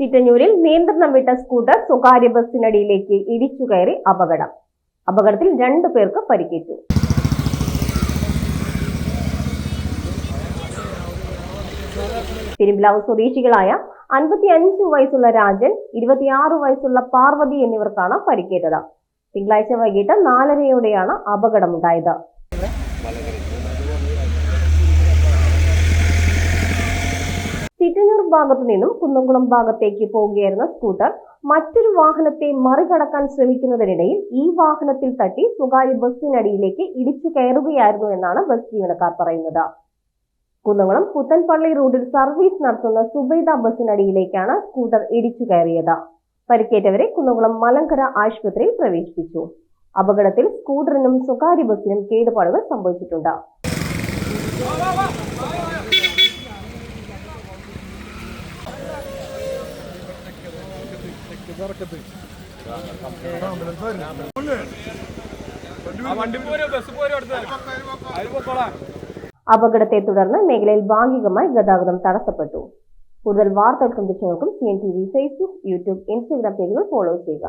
ചിറ്റഞ്ഞൂരിൽ നിയന്ത്രണം വിട്ട സ്കൂട്ടർ സ്വകാര്യ ബസ്സിനടിയിലേക്ക് ഇടിച്ചു കയറി അപകടം. അപകടത്തിൽ രണ്ടു പേർക്ക് പരിക്കേറ്റു. തിരുമ്പിലാവ് സ്വദേശികളായ അൻപത്തി അഞ്ച് വയസ്സുള്ള രാജൻ ഇരുപത്തിയാറ് വയസ്സുള്ള പാർവതി എന്നിവർക്കാണ് പരിക്കേറ്റത്. തിങ്കളാഴ്ച വൈകിട്ട് നാലരയോടെയാണ് അപകടമുണ്ടായത്. ചിറ്റന്നൂർ ഭാഗത്തു നിന്നും കുന്നംകുളം ഭാഗത്തേക്ക് പോവുകയായിരുന്ന സ്കൂട്ടർ മറ്റൊരു വാഹനത്തെ മറികടക്കാൻ ശ്രമിക്കുന്നതിനിടയിൽ ഈ വാഹനത്തിൽ തട്ടി സ്വകാര്യ ബസ്സിനടിയിലേക്ക് ഇടിച്ചു കയറുകയായിരുന്നു എന്നാണ് ബസ് ജീവനക്കാർ പറയുന്നത്. കുന്നംകുളം പുത്തൻപള്ളി റോഡിൽ സർവീസ് നടത്തുന്ന സുബൈദ ബസ്സിനടിയിലേക്കാണ് സ്കൂട്ടർ ഇടിച്ചു കയറിയത്. പരിക്കേറ്റവരെ കുന്നംകുളം മലങ്കര ആശുപത്രിയിൽ പ്രവേശിപ്പിച്ചു. അപകടത്തിൽ സ്കൂട്ടറിനും സ്വകാര്യ ബസ്സിനും കേടുപാടുകൾ സംഭവിച്ചിട്ടുണ്ട്. പൊക്കോളാം. അപകടത്തെ തുടർന്ന് മേഖലയിൽ ഭാഗികമായി ഗതാഗതം തടസ്സപ്പെട്ടു. കൂടുതൽ വാർത്തകൾക്കും ദൃശ്യങ്ങൾക്കും C N T V Facebook YouTube Instagram പേജുകൾ ഫോളോ ചെയ്യുക.